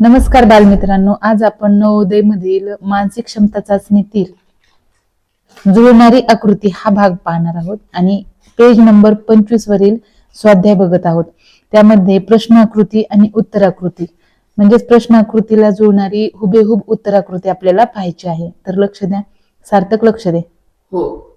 नमस्कार बालमित्रांनो आज आपण नवोदय मधील मानसिक क्षमता चाचणीतील जुळणारी आकृती हा भाग पाहणार आहोत आणि पेज नंबर पंचवीस वरील स्वाध्याय बघत आहोत. त्यामध्ये प्रश्न आकृती आणि उत्तराकृती म्हणजेच प्रश्न आकृतीला जुळणारी हुबेहूब उत्तराकृती आपल्याला पाहायची आहे. तर लक्ष द्या सार्थक लक्ष दे. हो.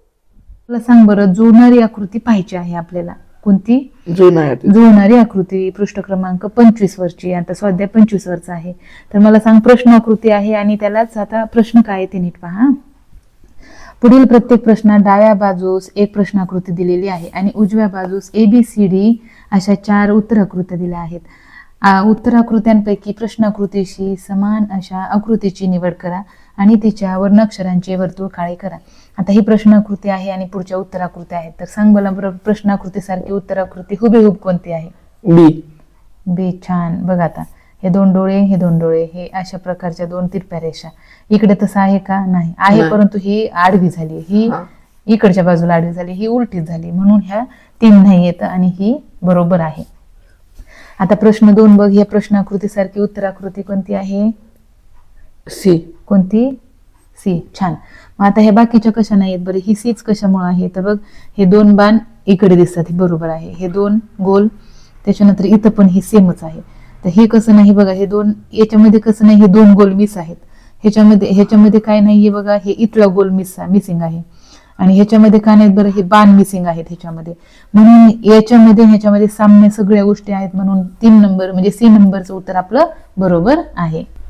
मला सांग बरं जुळणारी आकृती पाहायची आहे आपल्याला. कोणती. जुळणारी आकृती. पृष्ठ क्रमांक पंचवीस वरची आता स्वाध्याय पंचवीस वरचा आहे. तर मला सांग प्रश्न आकृती आहे आणि त्यालाच आता प्रश्न काय ते नीट पहा. पुढील प्रत्येक प्रश्नात डाव्या बाजूस एक प्रश्नाकृती दिलेली आहे आणि उजव्या बाजूस ए बी सी डी अशा चार उत्तराकृत्या दिल्या आहेत. उत्तराकृत्यांपैकी प्रश्नाकृतीशी समान अशा आकृतीची निवड करा आणि तिच्या वर्णाक्षरांचे वर्तुळ काळे करा. आता ही प्रश्नाकृती आहे आणि पुढच्या उत्तराकृती आहेत. तर सांग मला बरं प्रश्नाकृतीसारखी उत्तराकृती हुबेहूब कोणती आहे? बी. बे छान. बघ आता हे दोन डोळे हे दोन डोळे हे अशा प्रकारच्या दोन तिरप्या रेषा. इकडे तसं आहे का? नाही. आहे. परंतु ही आडवी झाली. ही. इकडच्या बाजूला आडवी झाली. ही उलटीच झाली. म्हणून ह्या तीन नाही येत आणि ही बरोबर आहे. आता प्रश्न दोन बघ. या प्रश्नाकृतीसारखी उत्तराकृती कोणती आहे? सी. कोणती? सी. छान. मग आता हे बाकीच्या कशा नाहीत बरं? ही सीच कशामुळे आहे? तर बघ हे दोन बाण इकडे दिसतात हे बरोबर आहे. हे दोन गोल त्याच्यानंतर इथं पण हे सेमच आहे. तर हे कसं नाही बघा हे दोन याच्यामध्ये कसं नाही हे दोन गोल मिस आहेत. ह्याच्यामध्ये ह्याच्यामध्ये काय नाहीये बघा हे इथला गोल मिस मिसिंग आहे. आणि ह्याच्यामध्ये काय नाहीत बरं हे बाण मिसिंग आहेत ह्याच्यामध्ये. म्हणून याच्यामध्ये ह्याच्यामध्ये साम्य सगळ्या गोष्टी आहेत म्हणून तीन नंबर म्हणजे सी नंबरचं उत्तर आपलं बरोबर आहे.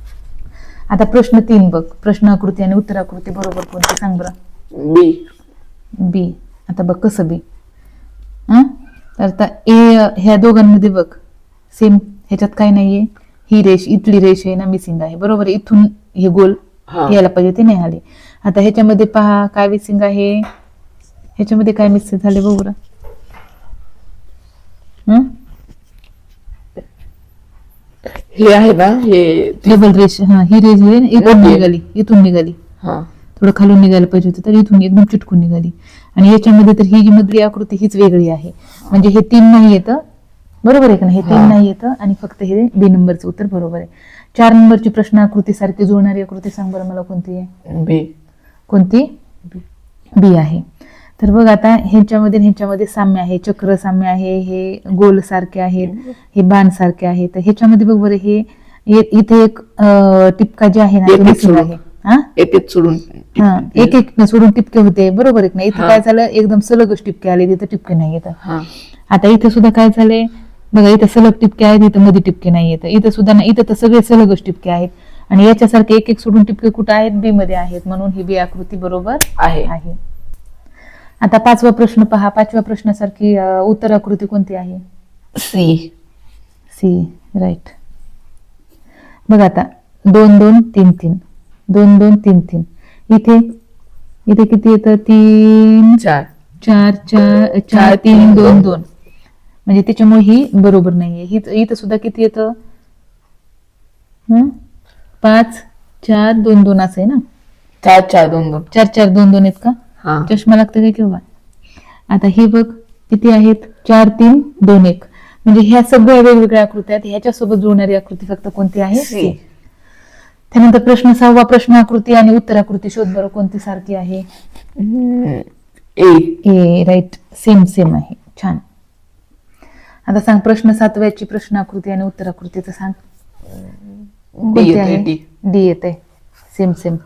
आता प्रश्न तीन बघ. प्रश्न आकृती आणि उत्तराकृती बरोबर कोणती सांग बरं. बी बी आता बघ कसं बी हा? तर आता ए ह्या दोघांमध्ये बघ. सेम ह्याच्यात काय नाहीये. ही रेष इथली रेष आहे ना मिसिंग आहे. बरोबर? इथून हे गोल हा. यायला पाहिजे ते नाही आले. आता ह्याच्यामध्ये पहा काय मिसिंग आहे? ह्याच्यामध्ये काय मिसिंग झाले बघ बरं. हं? हे आहे ना हे डबल रेष हा ही रेष आहे ना, इथून. निघाली इथून निघाली. हा. थोडं खालून निघायला पाहिजे होतं तर इथून एकदम चिटकून निघाली. आणि याच्यामध्ये तर ही जी मधली आकृती हीच वेगळी आहे. म्हणजे हे तीन नाही येतं बरोबर आहे का नाही? हे तीन. नाही येतं आणि फक्त हे बी नंबरचं उत्तर बरोबर आहे. चार नंबरची प्रश्न आकृती सारखी जुळणारी आकृती सांग बरं मला कोणती आहे? बी. कोणती? बी आहे. तर बघ आता ह्याच्यामध्ये ह्याच्यामध्ये साम्य आहे. चक्र साम्य आहे हे गोल सारखे आहेत हे बाण सारखे आहे तर ह्याच्यामध्ये बघ बरं हे इथे एक टिपका जे आहे ना एक तो missing सोडून. आहे. हा? येतेच सोडून हा एक एक सोडून टिपके होते. बरोबर आहे ना इथे. काय झालं? एकदम सलगच टिपके आले. तिथे टिपके नाही येत आता इथे सुद्धा काय झाले बघा इथे सलग टिपके आहेत इथं मध्ये टिपके नाही येत इथं सुद्धा नाही. इथं तर सगळे सलगच टिपके आहेत. आणि याच्यासारखे एक एक सोडून टिपके कुठं आहेत? बी मध्ये आहेत. म्हणून ही बी आकृती बरोबर आहे. आहे. आता पाचवा प्रश्न पहा. पाचव्या प्रश्नासारखी उत्तर आकृती कोणती आहे? सी. सी राईट बघ आता. दोन दोन तीन तीन. दोन दोन तीन तीन. इथे इथे किती येतं? तीन चार. चार चार चार तीन दोन दोन. म्हणजे त्याच्यामुळे ही बरोबर नाहीये. ही इथं सुद्धा किती येतं? पाच चार दोन दोन असं आहे ना? चार चार दोन दोन. चार चार दोन दोन आहेत का? हा. चष्मा लागतं का किंवा आता हे बघ किती आहेत? चार तीन दोन एक. म्हणजे ह्या सगळ्या वेगवेगळ्या आकृत्या आहेत. ह्याच्यासोबत जुळणारी आकृती फक्त कोणती आहे? सी. त्यानंतर प्रश्न सहावा प्रश्न आकृती आणि उत्तर आकृती शोध बरं कोणती सारखी आहे? A. A right same same आहे. छान. आता सांग प्रश्न सातव्याची प्रश्न आकृती आणि उत्तर आकृतीचं सांग. डी कोणती येते आहे? डी डी येते सेम सेम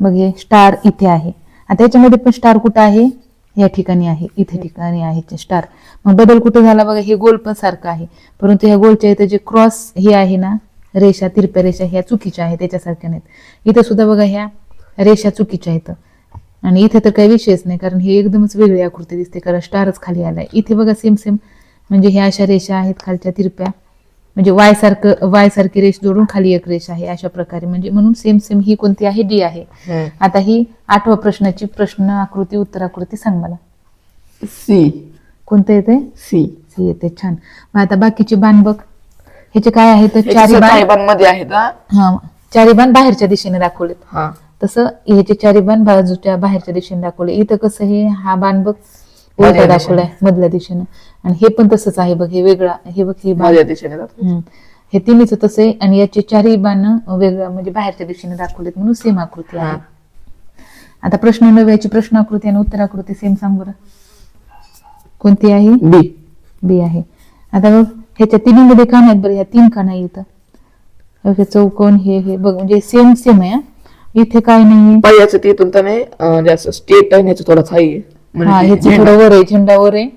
बघ हे स्टार इथे आहे. आता याच्यामध्ये पण स्टार कुठं आहे? या ठिकाणी आहे इथे ठिकाणी आहे स्टार मग बदल कुठं झाला? बघा हे गोल पण सारखं आहे. परंतु ह्या गोलच्या इथे जे क्रॉस हे आहे ना रेषा तिरप्या रेषा ह्या चुकीच्या आहेत त्याच्यासारख्या नाहीत. इथं सुद्धा बघा ह्या रेषा चुकीच्या आहेत. आणि इथे तर काही विषयच नाही कारण हे एकदमच वेगळी आकृती दिसते कारण स्टारच खाली आलाय. इथे बघा सेम सेम म्हणजे ह्या अशा रेषा आहेत खालच्या तिरप्या. म्हणजे वाय सारखं वाय सारखी रेष जोडून खाली एक रेष आहे अशा प्रकारे. म्हणजे म्हणून सेम सेम ही कोणती आहे? डी आहे. आता ही आठवा प्रश्नाची प्रश्न आकृती उत्तर आकृती सांग मला. सी कोणतं येते सी सी येते छान. मग आता बाकीचे बाण बघ. ह्याचे काय आहे तर चारी बाण. मध्ये आहेत हा? चारी बाण बाहेरच्या दिशेने दाखवलेत. हा. तसं ह्याचे चारी बाण बाजूच्या बाहेरच्या दिशेने दाखवले इथं कसं हे? हा बाण बघ. उलटा मधल्या दाखवलाय मधल्या दिशेनं. आणि हे पण तसंच आहे बघ हे वेगळा हे बघ हे माझ्या दिशेने हम्म. हे तिन्हीच तसे आणि याचे चारही बाण वेगळ्या म्हणजे बाहेरच्या दिशेने दाखवलेत म्हणून सेम आकृती आहे. हा. आता प्रश्न नव्याची प्रश्नाकृती आणि उत्तराकृती सेम सांग बरं. कोणती आहे? बी. बी आहे. आता बघ ह्याच्या तिन्हीमध्ये का नाहीत बरं ह्या तीन का नाही इथं. बघ, हे चौकोन हे हे बघ म्हणजे सेम सेम आहे हा. इथे काय नाहीये. पहिल्याचं तिथून त्याने अं, जास्त स्टेट आहे ह्याचं थोडंच हाय आहे. हा म्हणजे ह्याचं झेंडा. वर आहे झेंडा वर आहे.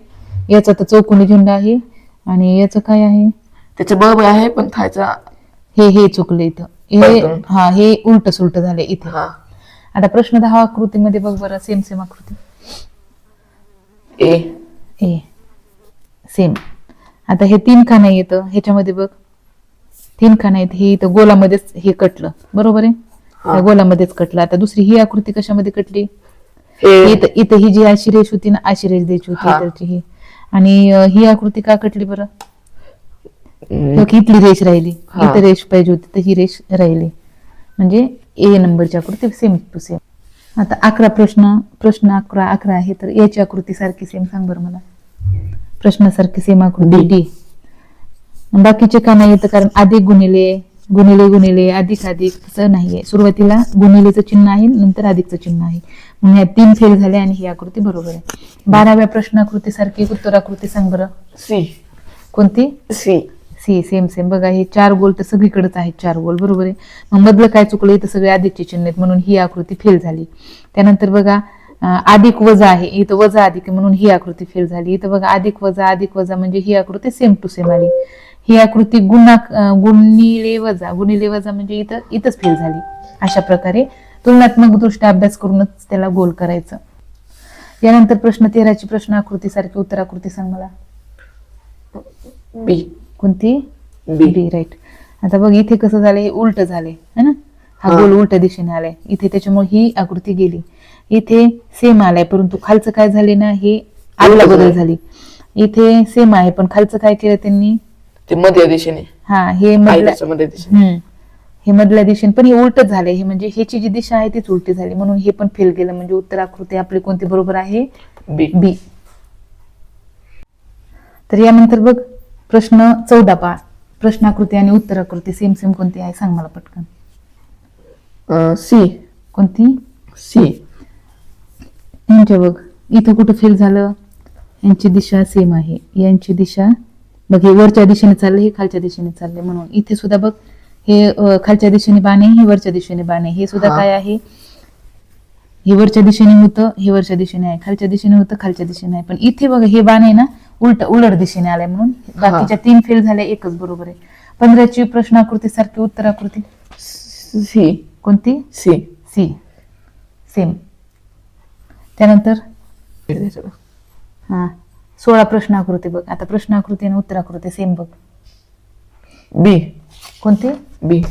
याचा तर चौकोनी झेंडा आहे. आणि याचं काय आहे? त्याचं बळब आहे पण थायचा हे हे चुकलं इथं. हे. हा हे उलट सुलट झाले इथे. हा. आता प्रश्न दहा आकृतीमध्ये बघ बरं सेम सेम आकृती. ए. ए. सेम आता हे तीन खाना येतं ह्याच्यामध्ये बघ. तीन खाना आहेत हे इथं गोलामध्येच हे कटलं. बरोबर आहे? हा. त्या गोलामध्येच कटलं. आता दुसरी ही आकृती कशामध्ये कटली? हे इथं इथं ही जी अशी रेष होती ना अशी रेष द्यायची होती हा. इकडची ही. आणि अं, ही आकृती का कटली बरं? बघ, इथली रेष राहिली. हा. इथं रेष पाहिजे होती तर ही रेष राहिली. म्हणजे ए नंबरची आकृती सेम टू सेम आता अकरा प्रश्न प्रश्न अकरा अकरा आहे तर याची आकृती सारखी सेम सांग बरं मला. प्रश्नासारखी सेम आकृती. डी बाकीचे का नाही येतं? कारण अधिक गुणिले गुणिले गुणिले अधिक अधिक असं नाहीये. सुरुवातीला गुणिलेचं चिन्ह आहे नंतर अधिकचं चिन्ह आहे. म्हणून या तीन फेल झाले आणि ही आकृती बरोबर आहे. बाराव्या प्रश्नाकृती सारखी उत्तराकृती सांग बरं. सी. कोणती? सी. सी सेम सेम बघा हे चार गोल तर सगळीकडेच आहेत चार गोल. बरोबर आहे. मग मधलं काय चुकलं? इथं सगळे अधिकचे चिन्ह आहेत म्हणून ही आकृती फेल झाली. त्यानंतर बघा अधिक वजा आहे. इथं वजा अधिक म्हणून ही आकृती फेल झाली. इथं बघा अधिक वजा अधिक वजा म्हणजे ही आकृती सेम टू सेम आली. ही आकृती गुणा गुणिले वजा गुणिले वजा म्हणजे इथं इथंच फेल झाली. अशा प्रकारे तुलनात्मक दृष्ट्या अभ्यास करूनच त्याला गोल करायचं. यानंतर प्रश्न तेराची प्रश्न आकृती सारखी उत्तराकृती सांग मला. बी. कोणती? बी. बी राईट आता बघ इथे कसं झालंय? हे उलट झाले है ना? हा. गोल उलट दिशेने आलाय. इथे त्याच्यामुळे ही आकृती गेली. इथे सेम आलाय परंतु खालचं काय झाले ना हे उलट बदल. झाली. इथे सेम आहे पण खालचं काय केलं त्यांनी? ते मध्ये दिशेने. हा हे मधल्या आयताच्या दिशेने. हम्म. हे मधल्या दिशेने. पण हे उलटच झाले हे म्हणजे ह्याची जी दिशा आहे तीच उलटी झाली. म्हणून हे पण फेल गेलं. म्हणजे उत्तर आकृती आपली कोणती? बरोबर आहे? बी. बी. तर यानंतर बघ प्रश्न चौदा पा प्रश्नाकृती आणि उत्तराकृती सेम सेम कोणती आहे? सांग मला पटकन. सी. कोणती? सी. यांच्या बघ. इथं कुठं फेल झालं? यांची दिशा सेम आहे. यांची दिशा बघ हे वरच्या दिशेने चालले हे खालच्या दिशेने चालले म्हणून. इथे सुद्धा बघ हे खालच्या दिशेने बाणे हे वरच्या दिशेने बाणे हे सुद्धा. काय आहे? हे वरच्या दिशेने होतं हे वरच्या दिशेने आहे. खालच्या दिशेने होतं खालच्या दिशेने आहे. पण इथे बघा हे बाण आहे ना उलट उलट दिशेने आलाय म्हणून. बाकीच्या तीन फेल झाल्या एकच बरोबर आहे. पंधराची प्रश्नाकृती सारखी उत्तराकृती. सी. कोणती? सी. सी. सेम त्यानंतर? हा. सोळा प्रश्नाकृती बघ. आता प्रश्नाकृती आणि उत्तराकृती सेम बघ. बी. कोणती? बी.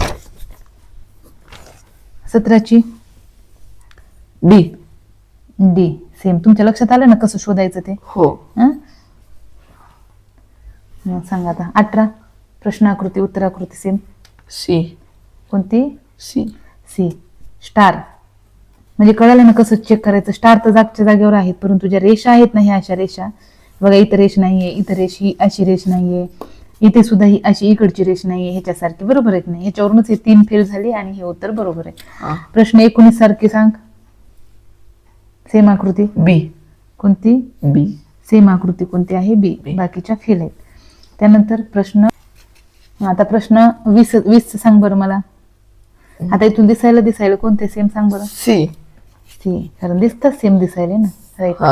सतराची? बी. डी सेम तुमच्या लक्षात आलं ना कसं शोधायचं ते? हो. हं? मग सांगा आता. अठरा. प्रश्नाकृती उत्तराकृती सेम सी. कोणती? सी. सी स्टार म्हणजे कळालं ना कसं चेक करायचं? स्टार तर जागच्या जागेवर आहेत परंतु ज्या रेषा आहेत ना ह्या अशा रेषा बघा इथं रेष नाहीये इथं रेष ही अशी रेष नाहीये. इथे सुद्धा ही अशी इकडची रेष नाहीये ह्याच्यासारखी. बरोबर आहेत नाही ह्याच्यावरूनच हे तीन फेल झाले आणि हे उत्तर बरोबर आहे. प्रश्न एकोणीस सारखे सांग. सेम आकृती? बी कोणती? बी सेम आकृती कोणती आहे? बी. बाकीच्या फेल आहेत. त्यानंतर प्रश्न आता प्रश्न वीस वीस सांग बरं मला. आता इथून दिसायला दिसायला कोणते? सेम सांग बरं. सी सी कारण दिसतात सेम दिसायले ना. राईट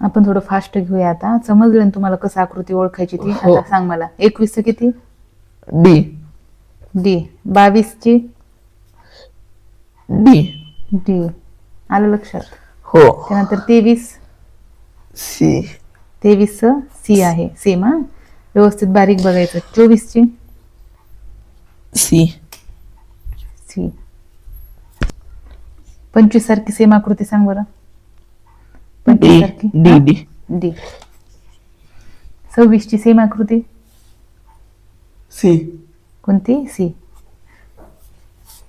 आपण थोडं फास्ट घेऊया आता. समजलं ना तुम्हाला कसं आकृती ओळखायची ती? हो. आता सांग मला. एकवीस किती? डी. डी. बावीस ची? डी. डी. आलं लक्षात? हो. त्यानंतर तेवीस? सी. तेवीस सी आहे. सेम हा? व्यवस्थित बारीक बघायचं. चोवीस ची? सी. सी. पंचवीस सारखी सेम आकृती सांग बरं. डी पंचवीस सारखी डी? डी. डी. सव्वीस ची सेम आकृती? सी. कोणती? सी.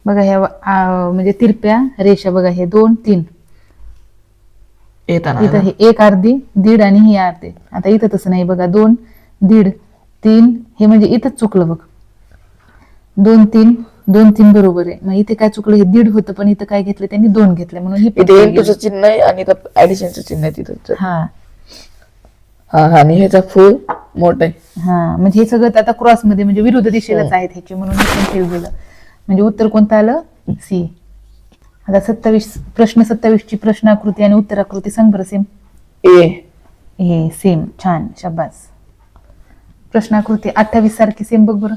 बघा ह्या आ, म्हणजे तिरप्या रेषा बघा हे दोन तीन. येताना इथं हे एक अर्धी दीड आणि ही अर्धी. आता इथं तसं नाही बघा दोन दीड तीन हे म्हणजे इथंच चुकलं बघ. दोन तीन दोन तीन बरोबर आहे. मग इथे काय चुकलं? हे दीड होतं पण इथं काय घेतलं? त्यांनी दोन घेतले म्हणून हे पण इथे पुढे इंटूचं गेलं. चिन्ह आहे आणि ऍडिशनचं चिन्ह आहे तिथं. हा. हा हा आणि ह्याचा फुल मोठा आहे. हा म्हणजे हे सगळं आता क्रॉसमध्ये म्हणजे विरुद्ध दिशेलाच आहेत ह्याचे म्हणून हे म्हणजे उत्तर कोणतं आलं? सी आता सत्तावीस प्रश्न सत्तावीस ची प्रश्नाकृती आणि उत्तराकृती सांग बरं सेम ए हे सेम छान. शाबास. प्रश्नाकृती अठ्ठावीस सारखी सेम बघ बरं.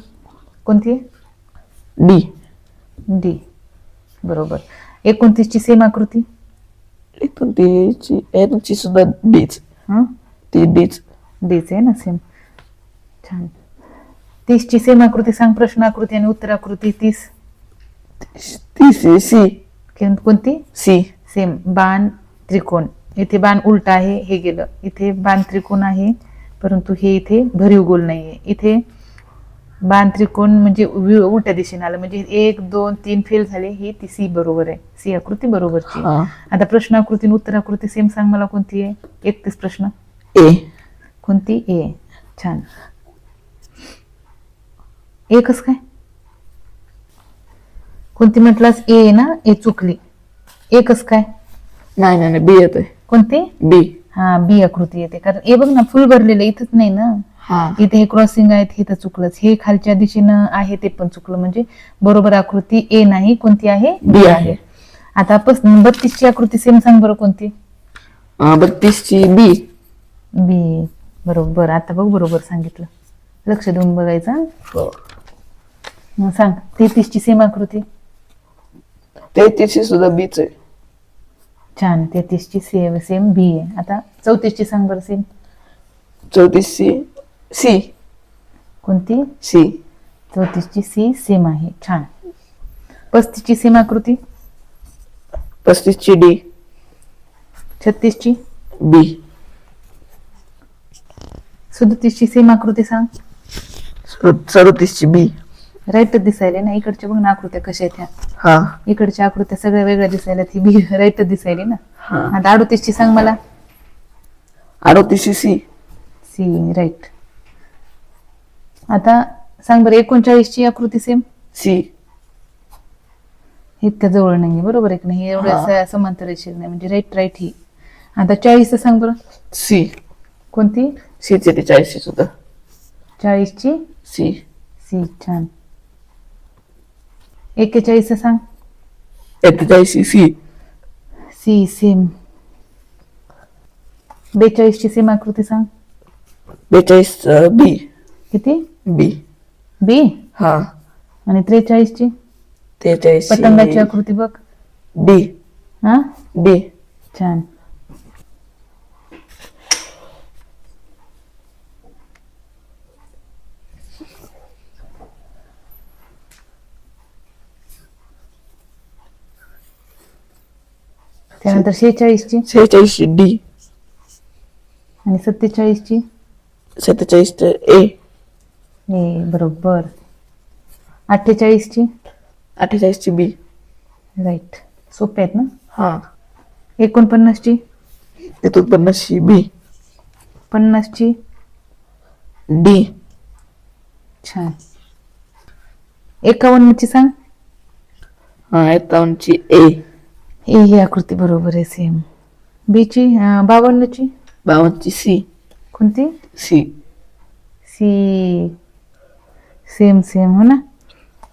कोणती? आहे डी. डी. बरोबर. एकोणतीसची सेम आकृती एकोणतीसची यांची सुद्धा डीच. हं? ती डीच. डीच आहे ना सेम. छान. तीसची सेम आकृती सांग प्रश्न आकृती आणि उत्तर आकृती तीस ती सी सी. कोण- कोणती? सी. सेम. बाण त्रिकोण. इथे बाण उलटा आहे हे गेलं. इथे बाण त्रिकोण आहे परंतु हे इथे भरीव गोल नाहीये. इथे बाण त्रिकोण म्हणजे उलट्या दिशेने आलं. म्हणजे एक दोन तीन फेल झाले. ही ती सी बरोबर आहे. सी आकृती बरोबरची आता प्रश्न आकृती उत्तर आकृती सेम सांग मला कोणती आहे? एकतीस प्रश्न. ए कोणती? ए छान. एकच काय? कोणती म्हटलास? ए ना? ए चुकली. एकच काय? नाही नाही बी येत कोणती? बी हा बी आकृती येते. कारण ए बघ ना फुल भरलेलं इथंच नाही ना? इथे हे क्रॉसिंग आहेत हे तर चुकलंच. हे खालच्या दिशेनं आहे ते पण चुकलं. म्हणजे बरोबर आकृती ए नाही कोणती आहे? बी आहे. आता बत्तीसची आकृती सेम सांग बरं कोणती? बत्तीसची बी बी बरोबर. आता बघ बरोबर सांगितलं. लक्ष देऊन बघायचं हं. सांग तेहतीसची सेम आकृती? तेहतीसची सुद्धा बीच आहे. छान. तेहतीसची सेम सेम बी आहे. आता चौतीसची सांग बरं सेम चौतीसची सी कोणती सी चौतीसची सी सेम आहे छान पस्तीसची सेम आकृती पस्तीसची डी छत्तीसची बी सदतीसची सेम आकृती सांग सदतीसची बी राईटच दिसायला ना इकडच्या बघ ना आकृत्या कशा आहेत ह्या हा इकडच्या आकृत्या सगळ्या वेगळ्या दिसायला ही बी राईटच दिसायली ना हा आता अडोतीसची सांग मला अडतीसची सी सी राईट आता सांग बरं एकोणचाळीसची आकृती सेम सी. इतक्या जवळ नाही बरोबर आहे की नाही? एवढ्या. स- समांतर रेषेत नाही म्हणजे राईट राईट ही. आता चाळीस सांग बरं. सी. कोणती? सीची ती चाळीसची सुद्धा. चाळीसची? सी. सी छान. एक्केचाळीस सांग. एक्केचाळीसची सी. सी सेम बेचाळीसची सेम आकृती सांग. बेचाळीस बी. किती? बी बी हा. आणि त्रेचाळीसची? त्रेचाळीस पतंगाची आकृती बघ. डी हा? डी छान. त्यानंतर शेहेचाळीसची? सेहेचाळीसची डी आणि सत्तेचाळीसची? सत्तेचाळीस ए हे बरोबर. अठ्ठेचाळीसची? अठ्ठेचाळीसची बी. राईट सोपे आहेत ना? हा. एकोणपन्नासची? तिथून पन्नासची बी. पन्नासची? डी. छान. एकावन्नची सांग. हा एकावन्नची ए. ए ही आकृती बरोबर आहे सेम बीची अं, बावन्नची? बावन्नची सी. कोणती? सी. सी. सेम सेम हो ना?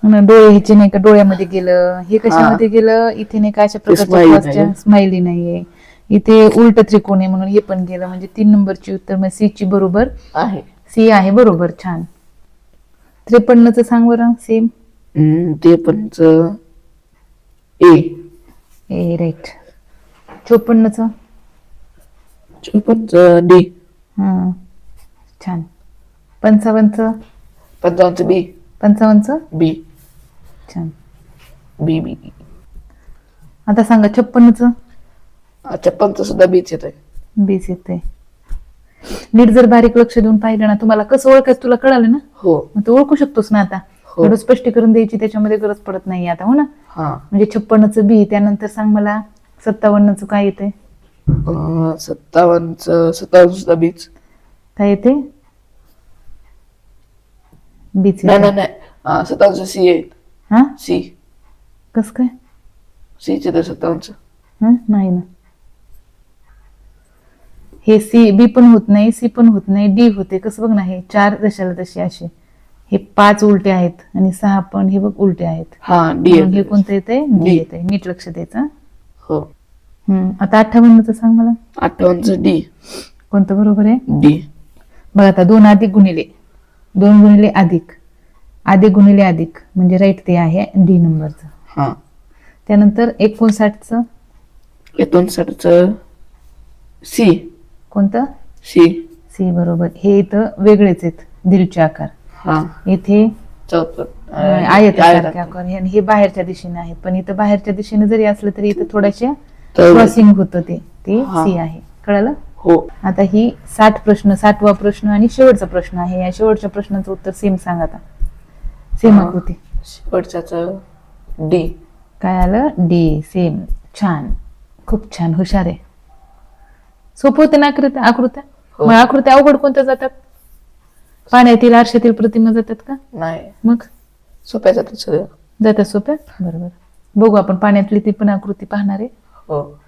हो ना डोळे ह्याचे नाही का डोळ्यामध्ये गेलं हे कशामध्ये गेलं? इथे नाही का अशा प्रकारच्या. स्माइली नाहीये. इथे उलट त्रिकोण आहे म्हणून हे पण गेलं. म्हणजे तीन नंबरची उत्तर मग सी ची बरोबर. आहे. सी आहे बरोबर छान. त्रेपन्नच सांग बरं सेम हम्म, ते पण ए ए राईट चोपन्नच? चोपन्नच डी हा छान. पंचावन्नच? पंचावन्नच बी. पंचावन्नच बी. छान. बी बी आता सांगा छप्पन्नच छप्पनचं सुद्धा बीच येत आहे बीस येते नीट जर बारीक लक्ष देऊन पाहिलं ना तुम्हाला कसं ओळखायचं तुला कळालं ना? हो. मग तू ओळखू शकतोस ना आता. हो. स्पष्टीकरण द्यायची त्याच्यामध्ये गरज पडत नाही आता हो ना? हा. म्हणजे छप्पन्नच बी त्यानंतर सांग मला सत्तावन्नच काय येते अं, सत्तावन्नचं सत्तावन्न सुद्धा बीच. काय येते बीच नाही नाही नाही. हा सत्तावन्न सी आहेत. हा? सी. कस काय? सीचे तर सत्तावन्न हं? नाही ना. हे सी बी पण होत नाही सी पण होत नाही डी होते. कसं बघ ना हे चार जशाला तसे असे हे पाच उलटे आहेत आणि सहा पण हे बघ उलटे आहेत. हा डी मग हे कोणतं येतंय? D D. येतंय. नीट लक्ष द्यायचं हं? हो. हम्म. आता अठ्ठावन्नच सांग मला. अठ्ठावन्नचं डी. कोणतं बरोबर आहे? डी. बघ आता दोन अधिक गुणिले. दोन गुणिले अधिक. अधिक गुणिले अधिक म्हणजे राईट ते आहे डी नंबरचं हा. त्यानंतर एकोणसाठचं. एकोणसाठचं सी कोणतं? सी सी बरोबर. हे इथं वेगळेच आहेत दिलचे आकार. हा. इथे चौथं. आहेत आकार आणि हे बाहेरच्या दिशेने आहेत पण इथं बाहेरच्या दिशेने जरी असलं तरी इथं थोड्याशा क्रॉसिंग होतं ते. ते. सी आहे. कळलं? हो. आता ही साठ प्रश्न सातवा प्रश्न आणि शेवटचा प्रश्न आहे. या शेवटच्या प्रश्नाचं उत्तर सेम सांग आता. सेम. होते शेवटच्याचं डी काय आलं? डी सेम छान. खूप छान. हुशार आहे. सोपं होते ना आकृत्या? आकृत्या? हो. मग आकृत्या अवघड कोणत्या जातात? पाण्यातील आरशातील प्रतिमा जातात का? नाही. मग? सोप्या जातात सगळं जातात सोप्या? बरोबर. बघू आपण पाण्यातली ती पण आकृती पाहणार आहे. हो.